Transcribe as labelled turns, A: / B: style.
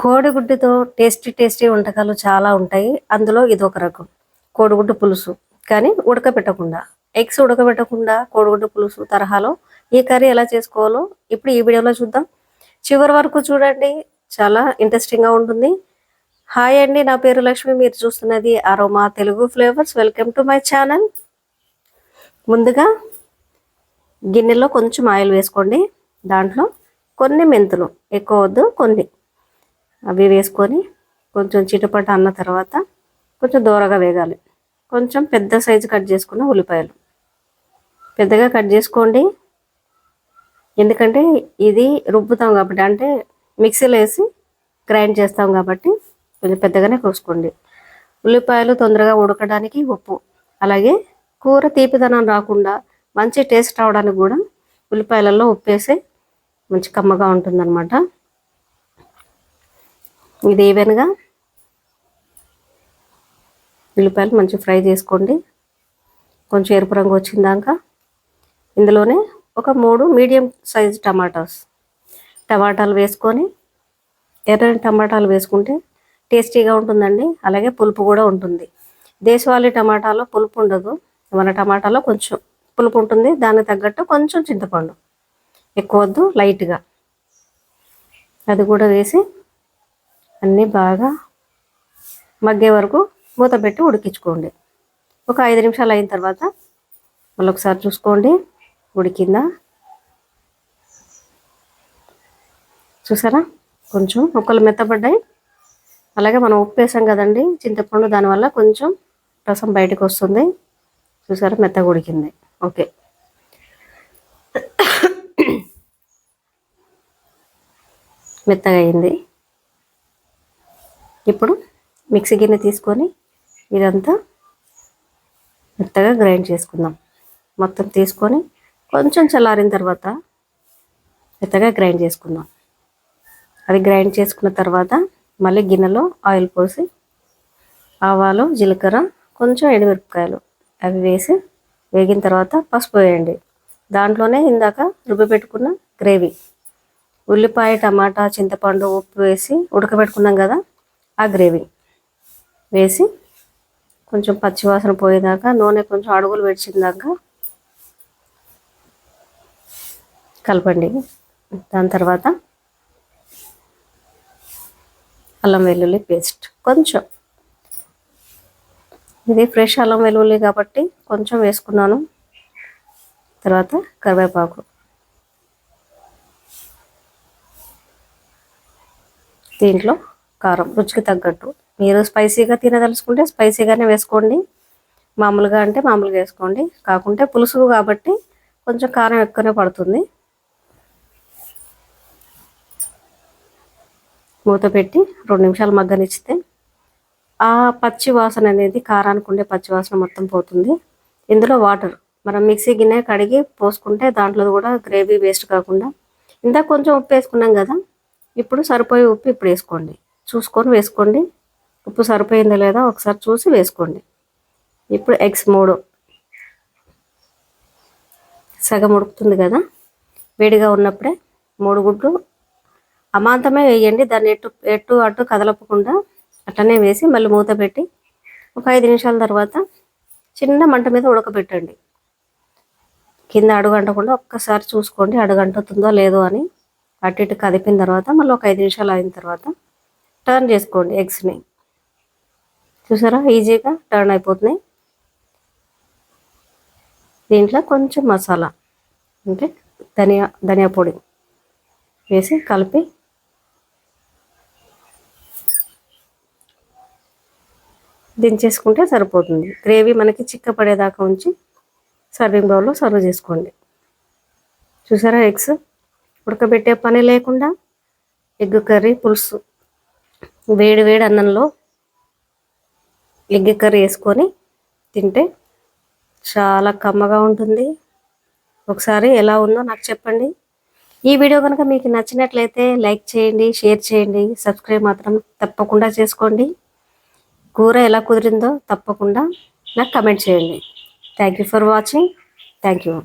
A: కోడిగుడ్డుతో tasty tasty వంటకాలు చాలా ఉంటాయి. అందులో ఇది ఒక రకం. కోడిగుడ్డు పులుసు. కానీ ఉడకబెట్టకుండా ఎగ్స్ ఉడకబెట్టకుండా కోడిగుడ్డు పులుసు తరహాలో ఈ కర్రీ ఎలా చేసుకోవాలో ఇప్పుడు ఈ వీడియోలో చూద్దాం. చివరి వరకు చూడండి. చాలా ఇంట్రెస్టింగ్గా ఉంటుంది. హాయ్ అండి నా పేరు లక్ష్మి. మీరు చూస్తున్నది aroma Telugu flavours. Welcome to my channel ముందుగా గిన్నెలో కొంచెం ఆయిల్ వేసుకోండి. దాంట్లో కొన్ని మెంతులు ఎక్కువ వద్దు కొన్ని. అవి వేసుకొని కొంచెం చిటపట అన్న తర్వాత కొంచెం దూరగా వేగాలి. కొంచెం పెద్ద సైజు కట్ చేసుకున్న ఉల్లిపాయలు. పెద్దగా కట్ చేసుకోండి. ఎందుకంటే ఇది రుబ్బుతాం కాబట్టి అంటే మిక్సీలో వేసి గ్రైండ్ చేస్తాం కాబట్టి కొంచెం పెద్దగానే కోసుకోండి. ఉల్లిపాయలు తొందరగా ఉడకడానికి ఉప్పు. అలాగే కూర తీపిదనం రాకుండా మంచి టేస్ట్ రావడానికి కూడా ఉల్లిపాయలలో ఉప్పు మంచి కమ్మగా ఉంటుందన్నమాట. ఇది ఈవెన్గా ఉల్లిపాయలు మంచిగా ఫ్రై చేసుకోండి. కొంచెం ఎరుపు రంగు వచ్చిందాక ఇందులోనే ఒక మూడు మీడియం సైజ్ టమాటాస్. టమాటాలు వేసుకొని ఎర్రని టమాటాలు వేసుకుంటే టేస్టీగా ఉంటుందండి. అలాగే పులుపు కూడా ఉంటుంది. దేశవాళీ టమాటాలో పులుపు ఉండదు. మన టమాటాలో కొంచెం పులుపు ఉంటుంది. దానికి తగ్గట్టు కొంచెం చింతపండు. ఎక్కువ వద్దు లైట్గా. అది కూడా వేసి అన్నీ బాగా మగ్గే వరకు మూత పెట్టి ఉడికించుకోండి. ఒక ఐదు నిమిషాలు అయిన తర్వాత మళ్ళీ ఒకసారి చూసుకోండి. ఉడికిందా? చూసారా? కొంచెం ముక్కలు మెత్తబడ్డాయి. అలాగే మనం ఉప్పు వేసాం కదండి చింతపండు దానివల్ల కొంచెం రసం బయటకు వస్తుంది. చూసారా? మెత్తగా ఉడికింది. ఓకే. మెత్తగా అయింది. ఇప్పుడు మిక్సీ గిన్నె తీసుకొని ఇదంతా మెత్తగా గ్రైండ్ చేసుకుందాం. మొత్తం తీసుకొని కొంచెం చల్లారిన తర్వాత మెత్తగా గ్రైండ్ చేసుకుందాం. అది గ్రైండ్ చేసుకున్న తర్వాత మళ్ళీ గిన్నెలో ఆయిల్ పోసి ఆవాలు జీలకర్ర కొంచెం ఎండుమిరపకాయలు అవి వేసి వేగిన తర్వాత పసుపు వేయండి. దాంట్లోనే ఇందాక రుబ్బి పెట్టుకున్న గ్రేవీ ఉల్లిపాయ టమాటా చింతపండు ఉప్పు వేసి ఉడకబెట్టుకున్నాం కదా ఆ గ్రేవీ వేసి కొంచెం పచ్చివాసన పోయేదాకా నూనె కొంచెం అడుగులు పెట్టిందాకా కలపండి. దాని తర్వాత అల్లం వెల్లుల్లి పేస్ట్. కొంచెం. ఇది ఫ్రెష్ అల్లం వెల్లుల్లి కాబట్టి కొంచెం వేసుకున్నాను. తర్వాత కరివేపాకు. దీంట్లో కారం రుచికి తగ్గట్టు. మీరు స్పైసీగా తినదలుచుకుంటే స్పైసీగానే వేసుకోండి. మామూలుగా అంటే మామూలుగా వేసుకోండి. కాకుంటే పులుసు కాబట్టి కొంచెం కారం ఎక్కువనే పడుతుంది. మూత పెట్టి రెండు నిమిషాలు మగ్గనిచ్చితే ఆ పచ్చి వాసన అనేది కారానికి ఉండే పచ్చి వాసన మొత్తం పోతుంది. ఇందులో వాటర్. మనం మిక్సీ గిన్నె కడిగి పోసుకుంటే దాంట్లో కూడా గ్రేవీ వేస్ట్ కాకుండా ఇందాక కొంచెం ఉప్పు వేసుకున్నాం కదా ఇప్పుడు సరిపోయే ఉప్పు ఇప్పుడు వేసుకోండి. చూసుకొని వేసుకోండి. ఉప్పు సరిపోయిందా లేదా ఒకసారి చూసి వేసుకోండి. ఇప్పుడు ఎగ్స్ మూడు. సగం ఉడుకుతుంది కదా? వేడిగా ఉన్నప్పుడే మూడు గుడ్లు అమాంతమే వేయండి. దాన్ని ఎటు ఎటు అటు కదలపకుండా అట్లనే వేసి మళ్ళీ మూత పెట్టి ఒక ఐదు నిమిషాల తర్వాత చిన్న మంట మీద ఉడకబెట్టండి. కింద అడుగంటకుండా ఒక్కసారి చూసుకోండి అడుగంటుతుందో లేదో అని. అటు ఇటు కదిపిన తర్వాత మళ్ళీ ఒక ఐదు నిమిషాలు అయిన తర్వాత టర్న్ చేసుకోండి ఎగ్స్ని చూసారా? ఈజీగా టర్న్ అయిపోతున్నాయి దీంట్లో కొంచెం మసాలా అంటే ధనియా ధనియా పొడి వేసి కలిపి దించేసుకుంటే సరిపోతుంది. గ్రేవీ మనకి చిక్క పడేదాకా ఉంచి సర్వింగ్ బౌల్లో సర్వ్ చేసుకోండి. చూసారా ఎగ్స్ ఉడకబెట్టే పని లేకుండా ఎగ్ కర్రీ పులుసు వేడి వేడి అన్నంలో ఎగ్ కర్రీ వేసుకొని తింటే చాలా కమ్మగా ఉంటుంది. ఒకసారి ఎలా ఉందో నాకు చెప్పండి. ఈ వీడియో కనుక మీకు నచ్చినట్లయితే లైక్ చేయండి షేర్ చేయండి సబ్స్క్రైబ్ మాత్రం తప్పకుండా చేసుకోండి. కూర ఎలా కుదిరిందో తప్పకుండా నాకు కమెంట్ చేయండి. Thank you for watching thank you